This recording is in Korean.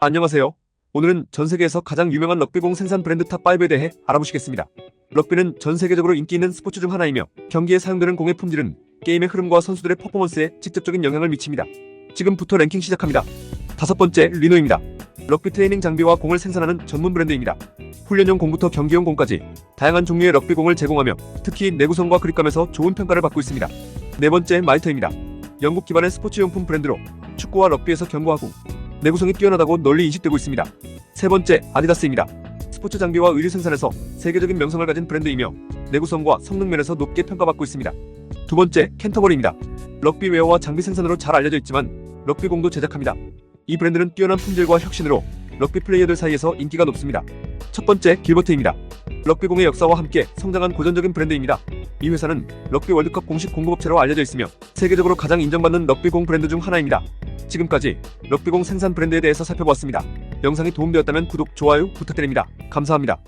안녕하세요. 오늘은 전 세계에서 가장 유명한 럭비공 생산 브랜드 탑5에 대해 알아보시겠습니다. 럭비는 전 세계적으로 인기 있는 스포츠 중 하나이며 경기에 사용되는 공의 품질은 게임의 흐름과 선수들의 퍼포먼스에 직접적인 영향을 미칩니다. 지금부터 랭킹 시작합니다. 다섯 번째, 리노입니다. 럭비 트레이닝 장비와 공을 생산하는 전문 브랜드입니다. 훈련용 공부터 경기용 공까지 다양한 종류의 럭비 공을 제공하며 특히 내구성과 그립감에서 좋은 평가를 받고 있습니다. 네 번째, 마이터입니다. 영국 기반의 스포츠용품 브랜드로 축구와 럭비에서 경고하고 내구성이 뛰어나다고 널리 인식되고 있습니다. 세 번째, 아디다스입니다. 스포츠 장비와 의류 생산에서 세계적인 명성을 가진 브랜드이며 내구성과 성능 면에서 높게 평가받고 있습니다. 두 번째, 캔터버리입니다. 럭비 웨어와 장비 생산으로 잘 알려져 있지만 럭비 공도 제작합니다. 이 브랜드는 뛰어난 품질과 혁신으로 럭비 플레이어들 사이에서 인기가 높습니다. 첫 번째, 길버트입니다. 럭비 공의 역사와 함께 성장한 고전적인 브랜드입니다. 이 회사는 럭비 월드컵 공식 공급업체로 알려져 있으며 세계적으로 가장 인정받는 럭비 공 브랜드 중 하나입니다. 지금까지 럭비공 생산 브랜드에 대해서 살펴보았습니다. 영상이 도움되었다면 구독, 좋아요 부탁드립니다. 감사합니다.